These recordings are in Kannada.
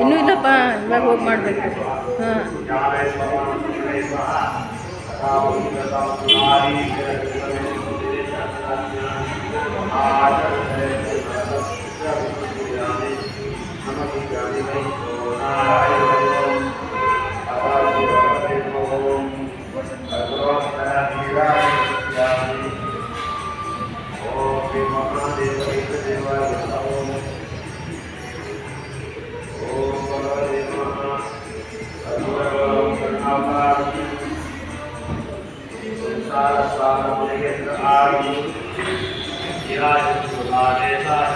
ಇನ್ನೂ ಇಲ್ಲಪ್ಪ ಇವಾಗ ಹೋಗಿ ಮಾಡಬೇಕು ಹಾಂ ಓಂ ಮಹಾದೇವ ದೇವಾಲಯ माता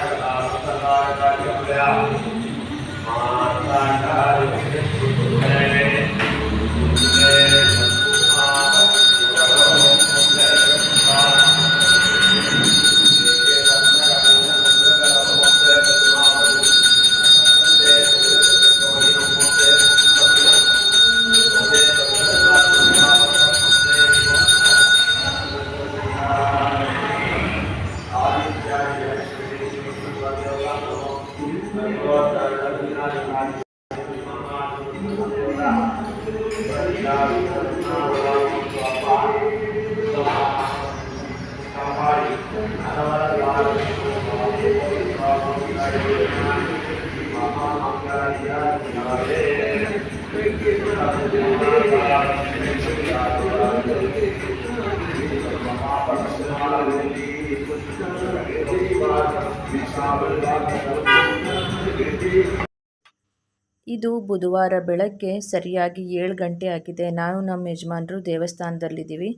ಇದು ಬುಧವಾರ ಬೆಳಗ್ಗೆ ಸರಿಯಾಗಿ ಏಳು ಗಂಟೆ ಆಗಿದೆ. ನಾನು ನಮ್ಮ ಯಜಮಾನರು ದೇವಸ್ಥಾನದಲ್ಲಿದ್ದೀವಿ.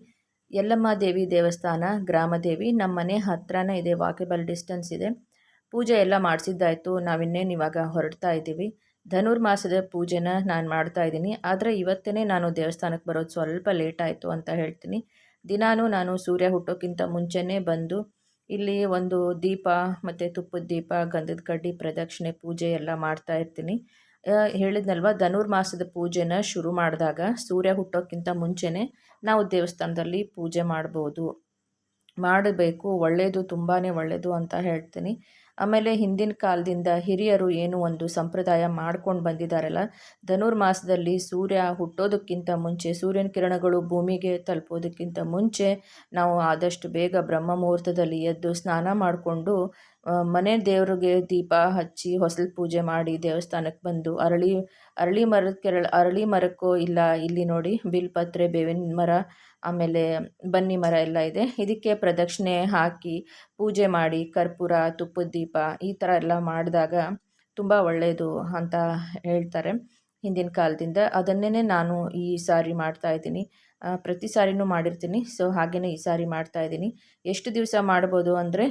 ಯಲ್ಲಮ್ಮ ದೇವಿ ದೇವಸ್ಥಾನ, ಗ್ರಾಮದೇವಿ. ನಮ್ಮ ಮನೆ ಹತ್ರನೇ ಇದೆ ವಾಕೆಬಲ್ ಡಿಸ್ಟೆನ್ಸ್ ಇದೆ. ಪೂಜೆ ಎಲ್ಲ ಮಾಡಿಸಿದ್ದಾಯಿತು. ನಾವಿನ್ನೇನು ಇವಾಗ ಹೊರಡ್ತಾ ಇದ್ದೀವಿ. ಧನುರ್ಮಾಸದ ಪೂಜೆನ ನಾನು ಮಾಡ್ತಾ ಇದ್ದೀನಿ. ಆದರೆ ಇವತ್ತೇ ನಾನು ದೇವಸ್ಥಾನಕ್ಕೆ ಬರೋದು ಸ್ವಲ್ಪ ಲೇಟ್ ಆಯಿತು ಅಂತ ಹೇಳ್ತೀನಿ. ದಿನಾನೂ ನಾನು ಸೂರ್ಯ ಹುಟ್ಟೋಕ್ಕಿಂತ ಮುಂಚೆನೇ ಬಂದು ಇಲ್ಲಿ ಒಂದು ದೀಪ ಮತ್ತು ತುಪ್ಪದ ದೀಪ, ಗಂಧದ ಕಡ್ಡಿ, ಪ್ರದಕ್ಷಿಣೆ, ಪೂಜೆ ಎಲ್ಲ ಮಾಡ್ತಾ ಇರ್ತೀನಿ. ಹೇಳಿದ್ನಲ್ವ, ಧನುರ್ಮಾಸದ ಪೂಜೆನ ಶುರು ಮಾಡಿದಾಗ ಸೂರ್ಯ ಹುಟ್ಟೋಕ್ಕಿಂತ ಮುಂಚೆನೇ ನಾವು ದೇವಸ್ಥಾನದಲ್ಲಿ ಪೂಜೆ ಮಾಡ್ಬೋದು. ಮಾಡಬೇಕು ಒಳ್ಳೆಯದು ತುಂಬಾ ಒಳ್ಳೆಯದು ಅಂತ ಹೇಳ್ತೀನಿ. ಆಮೇಲೆ ಹಿಂದಿನ ಕಾಲದಿಂದ ಹಿರಿಯರು ಏನು ಒಂದು ಸಂಪ್ರದಾಯ ಮಾಡ್ಕೊಂಡು ಬಂದಿದ್ದಾರಲ್ಲ ಧನುರ್ಮಾಸದಲ್ಲಿ ಸೂರ್ಯ ಹುಟ್ಟೋದಕ್ಕಿಂತ ಮುಂಚೆ, ಸೂರ್ಯನ ಕಿರಣಗಳು ಭೂಮಿಗೆ ತಲುಪೋದಕ್ಕಿಂತ ಮುಂಚೆ ನಾವು ಆದಷ್ಟು ಬೇಗ ಬ್ರಹ್ಮ ಮುಹೂರ್ತದಲ್ಲಿ ಎದ್ದು ಸ್ನಾನ ಮಾಡಿಕೊಂಡು ಮನೆ ದೇವರಿಗೆ ದೀಪ ಹಚ್ಚಿ ಹೊಸಲು ಪೂಜೆ ಮಾಡಿ ದೇವಸ್ಥಾನಕ್ಕೆ ಬಂದು ಅರಳಿ ಅರಳಿ ಮರದ ಕೆರಳ, ಅರಳಿ ಮರಕ್ಕೂ ಇಲ್ಲ, ಇಲ್ಲಿ ನೋಡಿ ಬಿಲ್ಪತ್ರೆ ಬೇವಿನ ಮರ, ಆಮೇಲೆ ಬನ್ನಿ ಮರ ಎಲ್ಲ ಇದೆ. ಇದಕ್ಕೆ ಪ್ರದಕ್ಷಿಣೆ ಹಾಕಿ ಪೂಜೆ ಮಾಡಿ ಕರ್ಪೂರ ತುಪ್ಪದ ದೀಪ ಈ ಥರ ಎಲ್ಲ ಮಾಡಿದಾಗ ತುಂಬ ಒಳ್ಳೆಯದು ಅಂತ ಹೇಳ್ತಾರೆ ಹಿಂದಿನ ಕಾಲದಿಂದ. ಅದನ್ನೇ ನಾನು ಈ ಸಾರಿ ಮಾಡ್ತಾ ಇದ್ದೀನಿ. ಪ್ರತಿ ಸಾರಿನೂ ಮಾಡಿರ್ತೀನಿ. ಸೊ ಹಾಗೆಯೇ ಈ ಸಾರಿ ಮಾಡ್ತಾ ಇದ್ದೀನಿ. ಎಷ್ಟು ದಿವಸ ಮಾಡ್ಬೋದು ಅಂದರೆ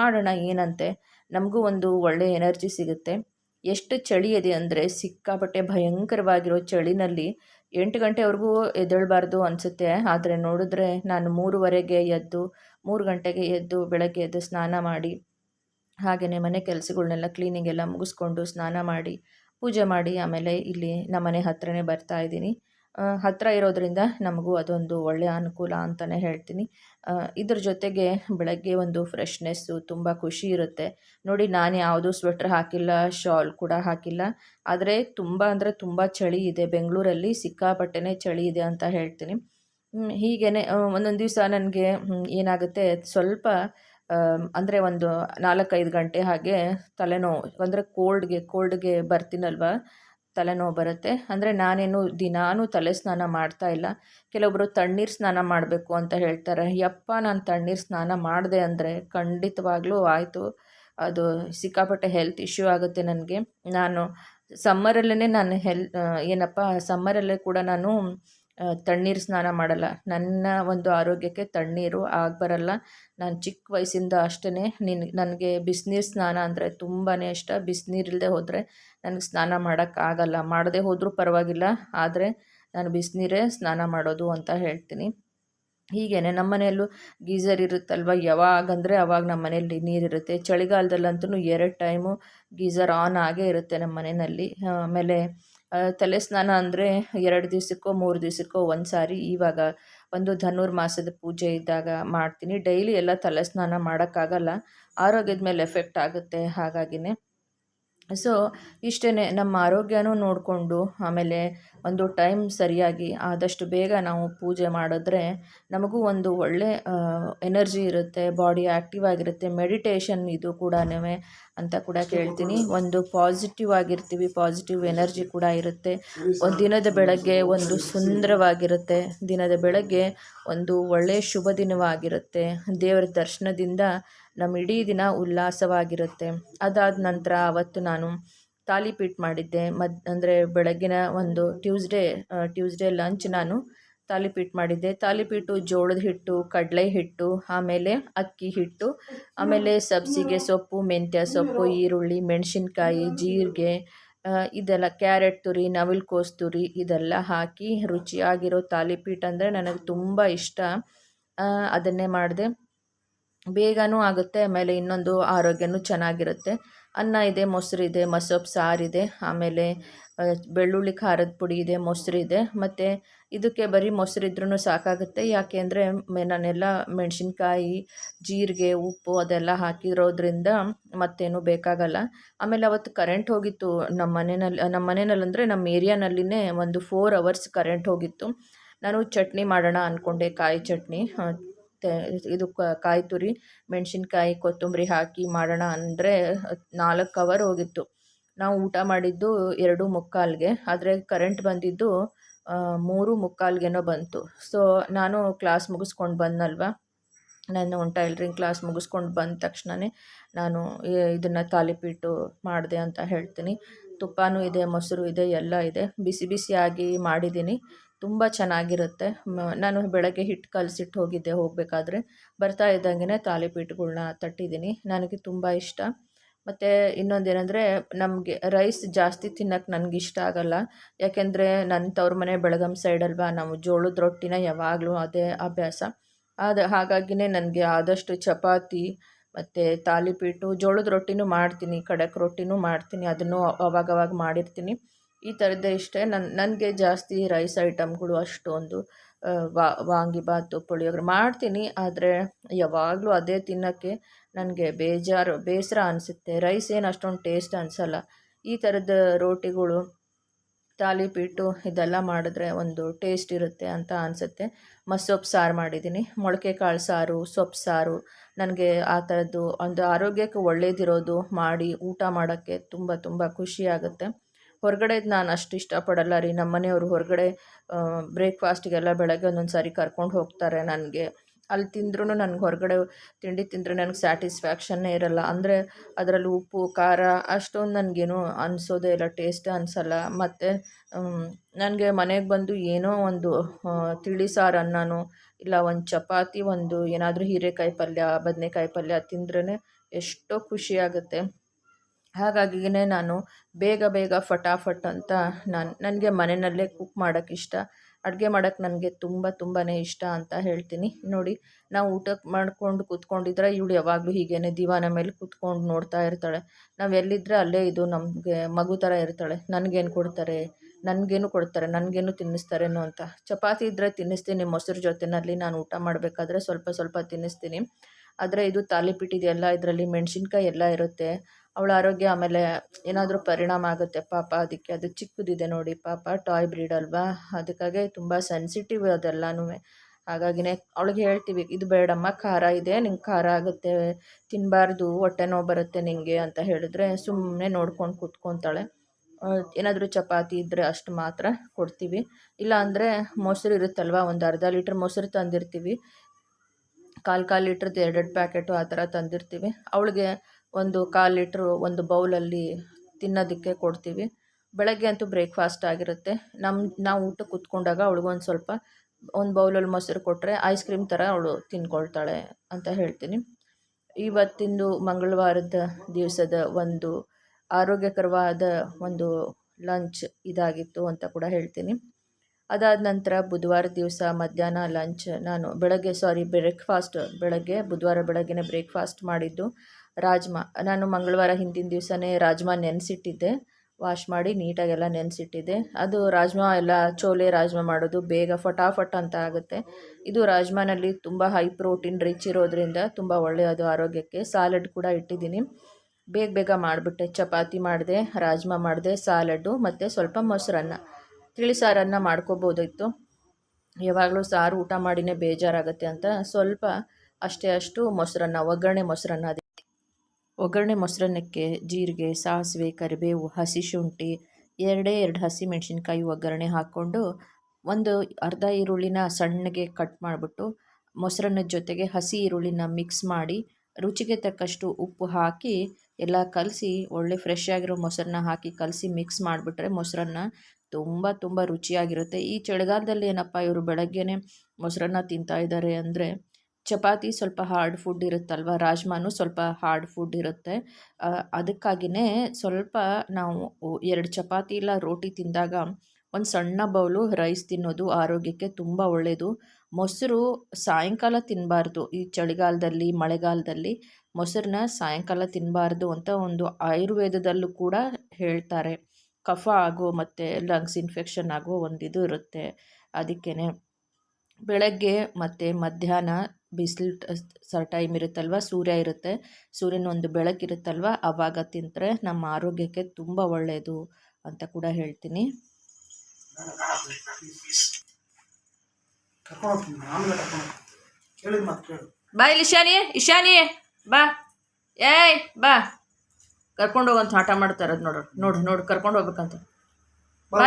ಮಾಡೋಣ, ಏನಂತೆ? ನಮಗೂ ಒಂದು ಒಳ್ಳೆಯ ಎನರ್ಜಿ ಸಿಗುತ್ತೆ. ಎಷ್ಟು ಚಳಿ ಇದೆ ಅಂದರೆ, ಸಿಕ್ಕಾಪಟ್ಟೆ ಭಯಂಕರವಾಗಿರೋ ಚಳಿನಲ್ಲಿ ಎಂಟು ಗಂಟೆವರೆಗೂ ಎದ್ದೇಳಬಾರ್ದು ಅನಿಸುತ್ತೆ. ಆದರೆ ನೋಡಿದ್ರೆ ನಾನು ಮೂರುವರೆಗೆ ಎದ್ದು, ಮೂರು ಗಂಟೆಗೆ ಎದ್ದು, ಬೆಳಗ್ಗೆ ಎದ್ದು ಸ್ನಾನ ಮಾಡಿ ಹಾಗೆಯೇ ಮನೆ ಕೆಲಸಗಳನ್ನೆಲ್ಲ ಕ್ಲೀನಿಂಗ್ ಎಲ್ಲ ಮುಗಿಸ್ಕೊಂಡು ಸ್ನಾನ ಮಾಡಿ, ಪೂಜೆ ಮಾಡಿ, ಆಮೇಲೆ ಇಲ್ಲಿ ನಮ್ಮನೆ ಹತ್ರನೇ ಬರ್ತಾ ಇದ್ದೀನಿ. ಆ, ಇರೋದರಿಂದ ನಮಗೂ ಅದೊಂದು ಒಳ್ಳೆಯ ಅನುಕೂಲ ಅಂತಲೇ ಹೇಳ್ತೀನಿ. ಇದ್ರ ಜೊತೆಗೆ ಬೆಳಗ್ಗೆ ಒಂದು ಫ್ರೆಶ್ನೆಸ್ಸು ತುಂಬ ಖುಷಿ ಇರುತ್ತೆ. ನೋಡಿ ನಾನು ಯಾವುದೂ ಸ್ವೆಟ್ರ್ ಹಾಕಿಲ್ಲ ಶಾಲ್ ಕೂಡ ಹಾಕಿಲ್ಲ. ಆದರೆ ತುಂಬ ಅಂದರೆ ತುಂಬ ಚಳಿ ಇದೆ. ಬೆಂಗಳೂರಲ್ಲಿ ಸಿಕ್ಕಾಪಟ್ಟೆನೇ ಚಳಿ ಇದೆ ಅಂತ ಹೇಳ್ತೀನಿ. ಹೀಗೇ ಒಂದೊಂದು ದಿವಸ ನನಗೆ ಏನಾಗುತ್ತೆ ಸ್ವಲ್ಪ ಅಂದರೆ ಒಂದು ನಾಲ್ಕೈದು ಗಂಟೆ ಹಾಗೆ ತಲೆನೋವು ಅಂದರೆ ಕೋಲ್ಡ್ಗೆ ಕೋಲ್ಡ್ಗೆ ಬರ್ತೀನಲ್ವ? ತಲೆನೋವು ಬರುತ್ತೆ. ಅಂದರೆ ನಾನೇನು ದಿನಾನೂ ತಲೆ ಸ್ನಾನ ಮಾಡ್ತಾ ಇಲ್ಲ. ಕೆಲವೊಬ್ಬರು ತಣ್ಣೀರು ಸ್ನಾನ ಮಾಡಬೇಕು ಅಂತ ಹೇಳ್ತಾರೆ. ಯಪ್ಪ, ನಾನು ತಣ್ಣೀರು ಸ್ನಾನ ಮಾಡಿದೆ ಅಂದರೆ ಖಂಡಿತವಾಗ್ಲೂ ಆಯಿತು. ಅದು ಸಿಕ್ಕಾಪಟ್ಟೆ ಹೆಲ್ತ್ ಇಶ್ಯೂ ಆಗುತ್ತೆ ನನಗೆ. ನಾನು ಸಮ್ಮರಲ್ಲೇ ನಾನು ಹೆಲ್ ಏನಪ್ಪ ಸಮ್ಮರಲ್ಲೇ ಕೂಡ ನಾನು ತಣ್ಣೀರು ಸ್ನಾನ ಮಾಡಲ್ಲ. ನನ್ನ ಒಂದು ಆರೋಗ್ಯಕ್ಕೆ ತಣ್ಣೀರು ಆಗ ಬರಲ್ಲ ನಾನು ಚಿಕ್ಕ ವಯಸ್ಸಿಂದ ಅಷ್ಟೇ ನಿನ್, ನನಗೆ ಬಿಸಿನೀರು ಸ್ನಾನ ಅಂದರೆ ತುಂಬಾ ಇಷ್ಟ. ಬಿಸಿನೀರು ಇಲ್ಲದೆ ಹೋದರೆ ನನಗೆ ಸ್ನಾನ ಮಾಡೋಕ್ಕಾಗಲ್ಲ ಮಾಡದೆ ಹೋದರೂ ಪರವಾಗಿಲ್ಲ, ಆದರೆ ನಾನು ಬಿಸಿನೀರೇ ಸ್ನಾನ ಮಾಡೋದು ಅಂತ ಹೇಳ್ತೀನಿ. ಹೀಗೇನೆ ನಮ್ಮ ಮನೆಯಲ್ಲೂ ಗೀಝರ್ ಇರುತ್ತಲ್ವ? ಯಾವಾಗಂದರೆ ಅವಾಗ ನಮ್ಮ ಮನೆಯಲ್ಲಿ ನೀರಿರುತ್ತೆ ಚಳಿಗಾಲದಲ್ಲಂತೂ ಎರಡು ಟೈಮು ಗೀಝರ್ ಆನ್ ಆಗೇ ಇರುತ್ತೆ ನಮ್ಮ ಮನೆಯಲ್ಲಿ. ಆಮೇಲೆ ತಲೆ ಸ್ನಾನ ಅಂದರೆ ಎರಡು ದಿವಸಕ್ಕೋ, ಮೂರು ದಿವಸಕ್ಕೋ ಒಂದು ಸಾರಿ ಇವಾಗ ಒಂದು ಧನುರ್ಮಾಸದ ಪೂಜೆ ಇದ್ದಾಗ ಮಾಡ್ತೀನಿ. ಡೈಲಿ ಎಲ್ಲ ತಲೆ ಸ್ನಾನ ಮಾಡೋಕ್ಕಾಗಲ್ಲ. ಆರೋಗ್ಯದ ಮೇಲೆ ಎಫೆಕ್ಟ್ ಆಗುತ್ತೆ ಹಾಗಾಗಿನೇ. ಸೊ ಇಷ್ಟೇ ನಮ್ಮ ಆರೋಗ್ಯನೂ ನೋಡಿಕೊಂಡು, ಆಮೇಲೆ ಒಂದು ಟೈಮ್ ಸರಿಯಾಗಿ ಆದಷ್ಟು ಬೇಗ ನಾವು ಪೂಜೆ ಮಾಡಿದ್ರೆ ನಮಗೂ ಒಂದು ಒಳ್ಳೆ ಎನರ್ಜಿ ಇರುತ್ತೆ ಬಾಡಿ ಆ್ಯಕ್ಟಿವ್ ಆಗಿರುತ್ತೆ ಮೆಡಿಟೇಷನ್ ಇದು ಕೂಡ ಅಂತ ಕೂಡ ಕೇಳ್ತೀನಿ. ಒಂದು ಪಾಸಿಟಿವ್ ಆಗಿರ್ತೀವಿ ಪಾಸಿಟಿವ್ ಎನರ್ಜಿ ಕೂಡ ಇರುತ್ತೆ. ಒಂದು ದಿನದ ಬೆಳಗ್ಗೆ ಒಂದು ಸುಂದರವಾಗಿರುತ್ತೆ. ದಿನದ ಬೆಳಗ್ಗೆ ಒಂದು ಒಳ್ಳೆಯ ಶುಭ ದಿನವಾಗಿರುತ್ತೆ. ದೇವರ ದರ್ಶನದಿಂದ ನಮ್ಮ ಇಡೀ ದಿನ ಉಲ್ಲಾಸವಾಗಿರುತ್ತೆ. ಅದಾದ ನಂತರ ಅವತ್ತು ನಾನು ತಾಲಿಪೀಠ ಮಾಡಿದ್ದೆ. ಮದ್, ಅಂದರೆ ಬೆಳಗ್ಗಿನ ಒಂದು ಟ್ಯೂಸ್ಡೇ ಟ್ಯೂಸ್ಡೇ ಲಂಚ್ ನಾನು ತಾಲಿಪೀಠ ಮಾಡಿದ್ದೆ. ತಾಲಿಪೀಠು ಜೋಳದ ಹಿಟ್ಟು, ಕಡಲೆ ಹಿಟ್ಟು, ಆಮೇಲೆ ಅಕ್ಕಿ ಹಿಟ್ಟು, ಆಮೇಲೆ ಸಬ್ಸಿಗೆ ಸೊಪ್ಪು, ಮೆಂತ್ಯ ಸೊಪ್ಪು, ಈರುಳ್ಳಿ, ಮೆಣಸಿನ್ಕಾಯಿ, ಜೀರಿಗೆ ಇದೆಲ್ಲ ಕ್ಯಾರೆಟ್ ತುರಿ, ನವಿಲುಕೋಸು ತುರಿ ಇದೆಲ್ಲ ಹಾಕಿ ರುಚಿಯಾಗಿರೋ ತಾಲಿಪೀಠ ಅಂದರೆ ನನಗೆ ತುಂಬ ಇಷ್ಟ. ಅದನ್ನೇ ಮಾಡಿದೆ. ಬೇಗನೂ ಆಗುತ್ತೆ, ಆಮೇಲೆ ಇನ್ನೊಂದು ಆರೋಗ್ಯನೂ ಚೆನ್ನಾಗಿರುತ್ತೆ. ಅನ್ನ ಇದೆ ಮೊಸರಿದೆ ಮಸೊಪ್ಪು ಸಾರಿದೆ ಆಮೇಲೆ ಬೆಳ್ಳುಳ್ಳಿ ಖಾರದ ಪುಡಿ ಇದೆ ಮೊಸರಿದೆ ಮತ್ತು ಇದಕ್ಕೆ ಬರೀ ಮೊಸರಿದ್ರೂ ಸಾಕಾಗುತ್ತೆ. ಯಾಕೆ ಅಂದರೆ ನಾನೆಲ್ಲ ಮೆಣಸಿನ್ಕಾಯಿ, ಜೀರಿಗೆ, ಉಪ್ಪು ಅದೆಲ್ಲ ಹಾಕಿರೋದ್ರಿಂದ ಮತ್ತೇನು ಬೇಕಾಗಲ್ಲ. ಆಮೇಲೆ ಅವತ್ತು ಕರೆಂಟ್ ಹೋಗಿತ್ತು. ನಮ್ಮ ಮನೆಯಲ್ಲಿ ನಮ್ಮ ಮನೆಯಲ್ಲಿ ಅಂದರೆ ನಮ್ಮ ಏರಿಯಾನಲ್ಲಿನೇ ಒಂದು ಫೋರ್ ಅವರ್ಸ್ ಕರೆಂಟ್ ಹೋಗಿತ್ತು. ನಾನು ಚಟ್ನಿ ಮಾಡೋಣ ಅಂದ್ಕೊಂಡೆ ಕಾಯಿ ಚಟ್ನಿ. ಇದು ಕಾಯಿ ತುರಿ, ಮೆಣಸಿನ್ಕಾಯಿ, ಕೊತ್ತಂಬರಿ ಹಾಕಿ ಮಾಡೋಣ ಅಂದರೆ ನಾಲ್ಕು ಅವರ್ ಹೋಗಿತ್ತು. ನಾವು ಊಟ ಮಾಡಿದ್ದು ಎರಡು ಮುಕ್ಕಾಲ್ಗೆ, ಆದರೆ ಕರೆಂಟ್ ಬಂದಿದ್ದು ಮೂರು ಮುಕ್ಕಾಲ್ಗೆನೋ ಬಂತು. ಸೊ ನಾನು ಕ್ಲಾಸ್ ಮುಗಿಸ್ಕೊಂಡು ಬಂದಲ್ವ? ನಾನು ಟೈಲ್ರಿಂಗ್ ಕ್ಲಾಸ್ ಮುಗಿಸ್ಕೊಂಡು ಬಂದ ತಕ್ಷಣವೇ ನಾನು ಇದನ್ನು ತಾಲಿಪೀಟು ಮಾಡಿದೆ ಅಂತ ಹೇಳ್ತೀನಿ. ತುಪ್ಪನೂ ಇದೆ, ಮೊಸರು ಇದೆ, ಎಲ್ಲ ಇದೆ. ಬಿಸಿ ಬಿಸಿಯಾಗಿ ಮಾಡಿದ್ದೀನಿ. ತುಂಬ ಚೆನ್ನಾಗಿರುತ್ತೆ. ನಾನು ಬೆಳಗ್ಗೆ ಹಿಟ್ಟು ಕಲಸಿಟ್ಟು ಹೋಗಿದ್ದೆ, ಹೋಗಬೇಕಾದ್ರೆ. ಬರ್ತಾ ಇದ್ದಂಗೆ ತಾಲಿಪೀಠಗಳ್ನ ತಟ್ಟಿದ್ದೀನಿ. ನನಗೆ ತುಂಬ ಇಷ್ಟ. ಮತ್ತು ಇನ್ನೊಂದೇನೆಂದರೆ, ನಮಗೆ ರೈಸ್ ಜಾಸ್ತಿ ತಿನ್ನೋಕ್ಕೆ ನನಗೆ ಇಷ್ಟ ಆಗಲ್ಲ. ಯಾಕೆಂದರೆ ನನ್ನ ತವ್ರ ಮನೆ ಬೆಳಗಮ್ ಸೈಡ್ ಅಲ್ವಾ ನಾವು ಜೋಳದ ರೊಟ್ಟಿನ ಯಾವಾಗಲೂ ಅದೇ ಅಭ್ಯಾಸ. ಅದು ಹಾಗಾಗಿನೇ ನನಗೆ ಆದಷ್ಟು ಚಪಾತಿ, ಮತ್ತು ತಾಲಿಪೀಠು ಜೋಳದ ರೊಟ್ಟಿನೂ ಮಾಡ್ತೀನಿ, ಖಡಕ್ ರೊಟ್ಟಿನೂ ಮಾಡ್ತೀನಿ, ಅದನ್ನು ಅವಾಗವಾಗ ಮಾಡಿರ್ತೀನಿ. ಈ ಥರದ್ದೇ ಇಷ್ಟೇ. ನನ್ನ ನನಗೆ ಜಾಸ್ತಿ ರೈಸ್ ಐಟಮ್ಗಳು ಅಷ್ಟೊಂದು ವಾಂಗಿಬಾತು ಪುಳಿಯೋಗರೆ ಮಾಡ್ತೀನಿ. ಆದರೆ ಯಾವಾಗಲೂ ಅದೇ ತಿನ್ನೋಕ್ಕೆ ನನಗೆ ಬೇಜಾರು, ಬೇಸರ ಅನಿಸುತ್ತೆ. ರೈಸ್ ಏನು ಅಷ್ಟೊಂದು ಟೇಸ್ಟ್ ಅನಿಸಲ್ಲ. ಈ ಥರದ ರೋಟಿಗಳು, ತಾಲಿಪೀಟು ಇದೆಲ್ಲ ಮಾಡಿದ್ರೆ ಒಂದು ಟೇಸ್ಟ್ ಇರುತ್ತೆ ಅಂತ ಅನಿಸುತ್ತೆ. ಮಸ್ಸೊಪ್ಪು ಸಾರು ಮಾಡಿದ್ದೀನಿ. ಮೊಳಕೆ ಕಾಳು ಸಾರು, ಸೊಪ್ಪು ಸಾರು. ನನಗೆ ಆ ಥರದ್ದು ಒಂದು ಆರೋಗ್ಯಕ್ಕೆ ಒಳ್ಳೇದಿರೋದು ಮಾಡಿ ಊಟ ಮಾಡೋಕ್ಕೆ ತುಂಬ ತುಂಬ ಖುಷಿಯಾಗುತ್ತೆ ಹೊರಗಡೆದು ನಾನು ಅಷ್ಟು ಇಷ್ಟಪಡಲ್ಲ ರೀ. ನಮ್ಮ ಮನೆಯವರು ಹೊರಗಡೆ ಬ್ರೇಕ್ಫಾಸ್ಟಿಗೆಲ್ಲ ಬೆಳಗ್ಗೆ ಒಂದೊಂದು ಸಾರಿ ಕರ್ಕೊಂಡು ಹೋಗ್ತಾರೆ ನನಗೆ. ಅಲ್ಲಿ ತಿಂದ್ರೂ ನನಗೆ ಹೊರಗಡೆ ತಿಂಡಿ ತಿಂದರೆ ನನಗೆ ಸ್ಯಾಟಿಸ್ಫ್ಯಾಕ್ಷನ್ನೇ ಇರಲ್ಲ. ಅಂದರೆ ಅದರಲ್ಲಿ ಉಪ್ಪು, ಖಾರ ಅಷ್ಟೊಂದು ನನಗೇನು ಅನಿಸೋದೇ ಇಲ್ಲ, ಟೇಸ್ಟೇ ಅನಿಸಲ್ಲ. ಮತ್ತು ನನಗೆ ಮನೆಗೆ ಬಂದು ಏನೋ ಒಂದು ತಿಳಿ ಸಾರು ಅನ್ನನೋ ಇಲ್ಲ ಒಂದು ಚಪಾತಿ, ಒಂದು ಏನಾದರೂ ಹೀರೆಕಾಯಿ ಪಲ್ಯ, ಬದನೆಕಾಯಿ ಪಲ್ಯ ತಿಂದ್ರೇ ಎಷ್ಟೋ ಖುಷಿಯಾಗುತ್ತೆ ಹಾಗಾಗಿಯೇ ನಾನು ಬೇಗ ಬೇಗ ಫಟಾಫಟ್ ಅಂತ ನಾನು, ನನಗೆ ಮನೆಯಲ್ಲೇ ಕುಕ್ ಮಾಡೋಕ್ಕೆ ಇಷ್ಟ. ಅಡುಗೆ ಮಾಡೋಕ್ಕೆ ನನಗೆ ತುಂಬ ತುಂಬಾ ಇಷ್ಟ ಅಂತ ಹೇಳ್ತೀನಿ. ನೋಡಿ, ನಾವು ಊಟಕ್ಕೆ ಮಾಡ್ಕೊಂಡು ಕೂತ್ಕೊಂಡಿದ್ರೆ ಇವಳು ಯಾವಾಗಲೂ ಹೀಗೇನೆ ದಿವಾನ ಮೇಲೆ ಕೂತ್ಕೊಂಡು ನೋಡ್ತಾ ಇರ್ತಾಳೆ. ನಾವು ಎಲ್ಲಿದ್ದರೆ ಅಲ್ಲೇ ಇದು ನಮಗೆ ಮಗು ಥರ ಇರ್ತಾಳೆ. ನನಗೇನು ಕೊಡ್ತಾರೆ? ನನಗೇನು ಕೊಡ್ತಾರೆ? ನನಗೇನು ತಿನ್ನಿಸ್ತಾರೇನೋ ಅಂತ. ಚಪಾತಿ ಇದ್ದರೆ ತಿನ್ನಿಸ್ತೀನಿ, ಮೊಸರು ಜೊತೆಯಲ್ಲಿ ನಾನು ಊಟ ಮಾಡಬೇಕಾದ್ರೆ ಸ್ವಲ್ಪ ಸ್ವಲ್ಪ ತಿನ್ನಿಸ್ತೀನಿ. ಆದರೆ ಇದು ತಾಲಿಪಿಟ್ಟಿದೆಲ್ಲ ಇದರಲ್ಲಿ ಮೆಣಸಿನ್ಕಾಯಿ ಎಲ್ಲ ಇರುತ್ತೆ. ಅವಳ ಆರೋಗ್ಯ ಆಮೇಲೆ ಏನಾದರೂ ಪರಿಣಾಮ ಆಗುತ್ತೆ, ಪಾಪ ಅದಕ್ಕೆ ಅದು ಚಿಕ್ಕದಿದೆ ನೋಡಿ, ಪಾಪ ಟಾಯ್ ಬ್ರೀಡ್ ಅಲ್ವಾ? ಅದಕ್ಕಾಗೆ ತುಂಬ ಸೆನ್ಸಿಟಿವ್ ಅದೆಲ್ಲನೂ ಹಾಗಾಗಿನೇ ಅವಳಿಗೆ ಹೇಳ್ತೀವಿ, ಇದು ಬೇಡಮ್ಮ, ಖಾರ ಇದೆ, ನಿಂಗೆ ಖಾರ ಆಗುತ್ತೆ ತಿನ್ನಬಾರ್ದು ಹೊಟ್ಟೆ ನೋವು ಬರುತ್ತೆ ನಿಂಗೆ ಅಂತ ಹೇಳಿದ್ರೆ ಸುಮ್ಮನೆ ನೋಡ್ಕೊಂಡು ಕೂತ್ಕೊತಾಳೆ. ಏನಾದರೂ ಚಪಾತಿ ಇದ್ದರೆ ಅಷ್ಟು ಮಾತ್ರ ಕೊಡ್ತೀವಿ. ಇಲ್ಲ ಅಂದರೆ ಮೊಸರು ಇರುತ್ತಲ್ವ, ಒಂದು ಅರ್ಧ ಲೀಟ್ರ್ ಮೊಸರು ತಂದಿರ್ತೀವಿ. ಕಾಲು ಕಾಲು ಲೀಟ್ರದ್ದು ಎರಡೆರಡು ಪ್ಯಾಕೆಟು ಆ ಥರ ತಂದಿರ್ತೀವಿ. ಅವಳಿಗೆ ಒಂದು ಕಾಲು ಲೀಟ್ರು ಒಂದು ಬೌಲಲ್ಲಿ ತಿನ್ನೋದಕ್ಕೆ ಕೊಡ್ತೀವಿ. ಬೆಳಗ್ಗೆ ಅಂತೂ ಬ್ರೇಕ್ಫಾಸ್ಟ್ ಆಗಿರುತ್ತೆ. ನಮ್ಮ ನಾವು ಊಟಕ್ಕೆ ಕೂತ್ಕೊಂಡಾಗ ಒಂದು ಸ್ವಲ್ಪ ಒಂದು ಬೌಲಲ್ಲಿ ಮೊಸರು ಕೊಟ್ಟರೆ ಐಸ್ ಕ್ರೀಮ್ ಥರ ಅವಳು ತಿನ್ಕೊಳ್ತಾಳೆ ಅಂತ ಹೇಳ್ತೀನಿ. ಇವತ್ತಿಂದು ಮಂಗಳವಾರದ ದಿವಸದ ಒಂದು ಆರೋಗ್ಯಕರವಾದ ಒಂದು ಲಂಚ್ ಇದಾಗಿತ್ತು ಅಂತ ಕೂಡ ಹೇಳ್ತೀನಿ. ಅದಾದ ನಂತರ ಬುಧವಾರ ದಿವಸ ಮಧ್ಯಾಹ್ನ ಲಂಚ್ ನಾನು ಬೆಳಗ್ಗೆ, ಸಾರಿ ಬ್ರೇಕ್ಫಾಸ್ಟ್ ಬೆಳಗ್ಗೆ, ಬುಧವಾರ ಬೆಳಗ್ಗೆನೇ ಬ್ರೇಕ್ಫಾಸ್ಟ್ ಮಾಡಿದ್ದು. ರಾಜ್ಮಾ, ನಾನು ಮಂಗಳವಾರ ಹಿಂದಿನ ದಿವಸನೇ ರಾಜ್ಮಾ ನೆನೆಸಿಟ್ಟಿದ್ದೆ. ವಾಶ್ ಮಾಡಿ ನೀಟಾಗೆಲ್ಲ ನೆನೆಸಿಟ್ಟಿದ್ದೆ. ಅದು ರಾಜ್ಮಾ ಎಲ್ಲ ಚೋಲೆ ರಾಜ್ಮಾ ಮಾಡೋದು, ಬೇಗ ಫಟಾಫಟ್ ಅಂತ ಆಗುತ್ತೆ. ಇದು ರಾಜ್ಮಾನಲ್ಲಿ ತುಂಬ ಹೈ ಪ್ರೋಟೀನ್ ರಿಚ್ ಇರೋದ್ರಿಂದ ತುಂಬ ಒಳ್ಳೆಯದು ಆರೋಗ್ಯಕ್ಕೆ. ಸಾಲಡ್ ಕೂಡ ಇಟ್ಟಿದ್ದೀನಿ. ಬೇಗ ಬೇಗ ಮಾಡಿಬಿಟ್ಟೆ. ಚಪಾತಿ ಮಾಡಿದೆ, ರಾಜ್ಮಾ ಮಾಡಿದೆ ಸಾಲಡ್ಡು ಮತ್ತು ಸ್ವಲ್ಪ ಮೊಸರನ್ನ. ತಿಳಿ ಸಾರನ್ನು ಮಾಡ್ಕೋಬೋದಿತ್ತು. ಯಾವಾಗಲೂ ಸಾರು ಊಟ ಮಾಡಿನೇ ಬೇಜಾರಾಗುತ್ತೆ ಅಂತ ಸ್ವಲ್ಪ ಅಷ್ಟೇ ಅಷ್ಟು ಮೊಸರನ್ನ, ಒಗ್ಗರಣೆ ಮೊಸರನ್ನ ಒಗ್ಗರಣೆ ಮೊಸರನ್ನಕ್ಕೆ ಜೀರಿಗೆ, ಸಾಸಿವೆ, ಕರಿಬೇವು, ಹಸಿ ಶುಂಠಿ, ಎರಡೇ ಎರಡು ಹಸಿ ಮೆಣಸಿನ್ಕಾಯಿ ಒಗ್ಗರಣೆ ಹಾಕ್ಕೊಂಡು ಒಂದು ಅರ್ಧ ಈರುಳ್ಳಿನ ಸಣ್ಣಗೆ ಕಟ್ ಮಾಡಿಬಿಟ್ಟು ಮೊಸರನ್ನದ ಜೊತೆಗೆ ಹಸಿ ಈರುಳ್ಳಿನ ಮಿಕ್ಸ್ ಮಾಡಿ ರುಚಿಗೆ ತಕ್ಕಷ್ಟು ಉಪ್ಪು ಹಾಕಿ ಎಲ್ಲ ಕಲಸಿ, ಒಳ್ಳೆ ಫ್ರೆಶ್ ಆಗಿರೋ ಮೊಸರನ್ನ ಹಾಕಿ ಕಲಸಿ ಮಿಕ್ಸ್ ಮಾಡಿಬಿಟ್ರೆ ಮೊಸರನ್ನ ತುಂಬ ತುಂಬ ರುಚಿಯಾಗಿರುತ್ತೆ. ಈ ಚಳಿಗಾಲದಲ್ಲಿ ಏನಪ್ಪ ಇವರು ಬೆಳಗ್ಗೆನೆ ಮೊಸರನ್ನ ತಿಂತಾ ಇದ್ದಾರೆ ಅಂದರೆ ಚಪಾತಿ ಸ್ವಲ್ಪ ಹಾರ್ಡ್ ಫುಡ್ ಇರುತ್ತಲ್ವ? ರಾಜ್ಮಾನು ಸ್ವಲ್ಪ ಹಾರ್ಡ್ ಫುಡ್ ಇರುತ್ತೆ. ಅದಕ್ಕಾಗಿಯೇ ಸ್ವಲ್ಪ ನಾವು ಎರಡು ಚಪಾತಿ ಇಲ್ಲ ರೋಟಿ ತಿಂದಾಗ ಒಂದು ಸಣ್ಣ ಬೌಲು ರೈಸ್ ತಿನ್ನೋದು ಆರೋಗ್ಯಕ್ಕೆ ತುಂಬ ಒಳ್ಳೆಯದು ಮೊಸರು ಸಾಯಂಕಾಲ ತಿನ್ನಬಾರ್ದು ಈ ಚಳಿಗಾಲದಲ್ಲಿ, ಮಳೆಗಾಲದಲ್ಲಿ ಮೊಸರನ್ನ ಸಾಯಂಕಾಲ ತಿನ್ನಬಾರ್ದು ಅಂತ ಒಂದು ಆಯುರ್ವೇದದಲ್ಲೂ ಕೂಡ ಹೇಳ್ತಾರೆ. ಕಫ ಆಗೋ ಮತ್ತು ಲಂಗ್ಸ್ ಇನ್ಫೆಕ್ಷನ್ ಆಗೋ ಒಂದು ಇದು ಇರುತ್ತೆ. ಅದಕ್ಕೇ ಬೆಳಗ್ಗೆ ಮತ್ತು ಮಧ್ಯಾಹ್ನ ಬಿಸಿಲು ಸ ಟೈಮ್ ಇರುತ್ತಲ್ವ? ಸೂರ್ಯ ಇರುತ್ತೆ. ಸೂರ್ಯನ ಒಂದು ಬೆಳಕಿರುತ್ತಲ್ವ ಆವಾಗ ತಿಂದರೆ ನಮ್ಮ ಆರೋಗ್ಯಕ್ಕೆ ತುಂಬ ಒಳ್ಳೆಯದು ಅಂತ ಕೂಡ ಹೇಳ್ತೀನಿ. ಬಾ ಇಲ್ಲಿ ಇಶಾನಿ ಇಶಾನಿ ಬಾ. ಏಯ್ ಬಾ. ಕರ್ಕೊಂಡು ಹೋಗಂತ ಆಟ ಮಾಡ್ತಾ ಇರೋದು ನೋಡು ನೋಡು ನೋಡು ಕರ್ಕೊಂಡು ಹೋಗ್ಬೇಕಂತ. ಬಾ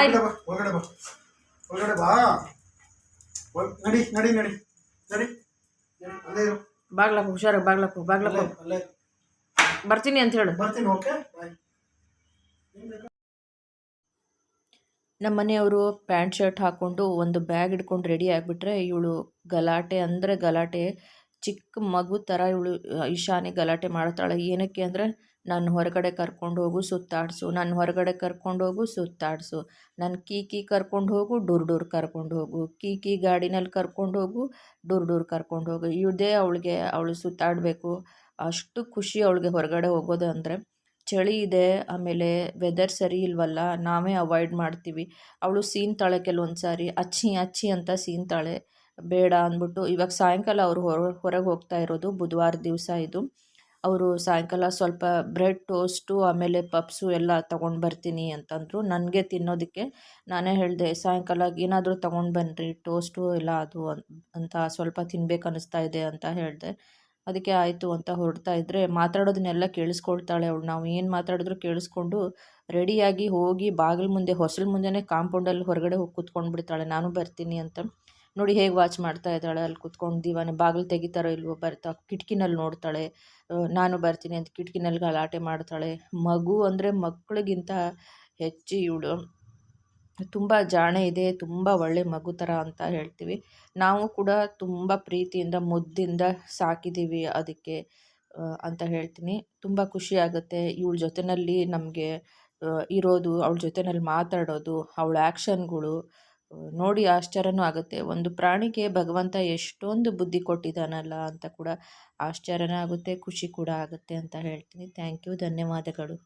ಬಾಗ್ಲಕ್ಕೆ ಹುಷಾರಾಗಿ ಬಾಗ್ಲಕ್ಕ ಬಾಗ್ಲಕ್ಕ ಬರ್ತೀನಿ ಅಂತ ಹೇಳು. ಬರ್ತೀನಿ ಓಕೆ? ನಮ್ಮ ಮನೆಯವರು ಪ್ಯಾಂಟ್ ಶರ್ಟ್ ಹಾಕ್ಕೊಂಡು ಒಂದು ಬ್ಯಾಗ್ ಹಿಡ್ಕೊಂಡು ರೆಡಿ ಆಗಿಬಿಟ್ರೆ ಇವಳು ಗಲಾಟೆ ಅಂದರೆ ಗಲಾಟೆ ಚಿಕ್ಕ ಮಗು ಥರ ಇವಳು ಇಶಾನಿ ಗಲಾಟೆ ಮಾಡ್ತಾಳೆ. ಏನಕ್ಕೆ ಅಂದರೆ ನಾನು ಹೊರಗಡೆ ಕರ್ಕೊಂಡು ಹೋಗು, ಸುತ್ತಾಡಿಸು. ನಾನು ಹೊರಗಡೆ ಕರ್ಕೊಂಡು ಹೋಗು, ಸುತ್ತಾಡಿಸು. ನನ್ನ ಕೀಕಿ ಕರ್ಕೊಂಡು ಹೋಗು ಡೂರ್ ಡೂರ್ ಕರ್ಕೊಂಡು ಹೋಗು. ಕೀಕಿ ಗಾಡಿನಲ್ಲಿ ಕರ್ಕೊಂಡು ಹೋಗು ಡೂರ್ ಡೂರ್ ಕರ್ಕೊಂಡು ಹೋಗು. ಇದೇ ಅವಳಿಗೆ, ಅವಳು ಸುತ್ತಾಡಬೇಕು. ಅಷ್ಟು ಖುಷಿ ಅವಳಿಗೆ ಹೊರಗಡೆ ಹೋಗೋದು ಅಂದರೆ, ಚಳಿ ಇದೆ, ಆಮೇಲೆ ವೆದರ್ ಸರಿ ಇಲ್ವಲ್ಲ, ನಾವೇ ಅವಾಯ್ಡ್ ಮಾಡ್ತೀವಿ. ಅವಳು ಸೀನ್ತಾಳೆ ಕೆಲವೊಂದು ಸಾರಿ, ಅಚ್ಚಿ ಅಚ್ಚಿ ಅಂತ ಸೀನ್ ತಾಳೆ. ಬೇಡ ಅಂದ್ಬಿಟ್ಟು, ಇವಾಗ ಸಾಯಂಕಾಲ ಅವರು ಹೊರ, ಹೊರಗೆ ಹೋಗ್ತಾ ಇರೋದು, ಬುಧವಾರ ದಿವಸ ಇದು. ಅವರು ಸಾಯಂಕಾಲ ಸ್ವಲ್ಪ ಬ್ರೆಡ್ ಟೋಸ್ಟು, ಆಮೇಲೆ ಪಪ್ಸು ಎಲ್ಲ ತೊಗೊಂಡು ಬರ್ತೀನಿ ಅಂತಂದರು. ನನಗೆ ತಿನ್ನೋದಕ್ಕೆ ನಾನೇ ಹೇಳಿದೆ ಸಾಯಂಕಾಲ ಏನಾದರೂ ತೊಗೊಂಡು ಬನ್ನಿರಿ ಟೋಸ್ಟು ಎಲ್ಲ ಅದು ಅಂತ ಸ್ವಲ್ಪ ತಿನ್ಬೇಕು ಅನ್ನಿಸ್ತಾ ಇದೆ ಅಂತ ಹೇಳಿದೆ. ಅದಕ್ಕೆ ಆಯಿತು ಅಂತ ಹೊರಡ್ತಾ ಇದ್ದರೆ ಮಾತಾಡೋದನ್ನೆಲ್ಲ ಕೇಳಿಸ್ಕೊಳ್ತಾಳೆ ಅವಳು. ನಾವು ಏನು ಮಾತಾಡಿದ್ರು ಕೇಳಿಸ್ಕೊಂಡು ರೆಡಿಯಾಗಿ ಹೋಗಿ ಬಾಗಿಲು ಮುಂದೆ, ಹೊಸಲು ಮುಂದೆನೇ ಕಾಂಪೌಂಡಲ್ಲಿ ಹೊರಗಡೆ ಹೋಗಿ ಕೂತ್ಕೊಂಡು ಬಿಡ್ತಾಳೆ ನಾನು ಬರ್ತೀನಿ ಅಂತ ನೋಡಿ ಹೇಗೆ ವಾಚ್ ಮಾಡ್ತಾ ಇದ್ದಾಳೆ, ಅಲ್ಲಿ ಕುತ್ಕೊಂಡು ದಿವಾನೆ ಬಾಗಿಲು ತೆಗಿತಾರೋ ಇಲ್ವೋ ಬರ್ತಾ, ಕಿಟಕಿನಲ್ಲಿ ನೋಡ್ತಾಳೆ ನಾನು ಬರ್ತೀನಿ ಅಂತ ಕಿಟಕಿನಲ್ಲಿ ಗಲಾಟೆ ಮಾಡ್ತಾಳೆ. ಮಗು ಅಂದರೆ ಮಕ್ಕಳಿಗಿಂತ ಹೆಚ್ಚು ಇವಳು. ತುಂಬ ಜಾಣೆ ಇದೆ, ತುಂಬ ಒಳ್ಳೆ ಮಗು ಥರ ಅಂತ ಹೇಳ್ತೀವಿ. ನಾವು ಕೂಡ ತುಂಬ ಪ್ರೀತಿಯಿಂದ, ಮುದ್ದಿಂದ ಸಾಕಿದ್ದೀವಿ ಅದಕ್ಕೆ ಅಂತ ಹೇಳ್ತೀನಿ. ತುಂಬ ಖುಷಿ ಆಗುತ್ತೆ ಇವಳ ಜೊತೆಯಲ್ಲಿ ನಮಗೆ ಇರೋದು, ಅವಳ ಜೊತೆಯಲ್ಲಿ ಮಾತಾಡೋದು, ಅವಳ ಆ್ಯಕ್ಷನ್ಗಳು ನೋಡಿ ಆಶ್ಚರ್ಯನೂ ಆಗುತ್ತೆ. ಒಂದು ಪ್ರಾಣಿಗೆ ಭಗವಂತ ಎಷ್ಟೊಂದು ಬುದ್ಧಿ ಕೊಟ್ಟಿದ್ದಾನಲ್ಲ ಅಂತ ಕೂಡ ಆಶ್ಚರ್ಯನೂ ಆಗುತ್ತೆ ಖುಷಿ ಕೂಡ ಆಗುತ್ತೆ ಅಂತ ಹೇಳ್ತೀನಿ. ಥ್ಯಾಂಕ್ ಯು, ಧನ್ಯವಾದಗಳು.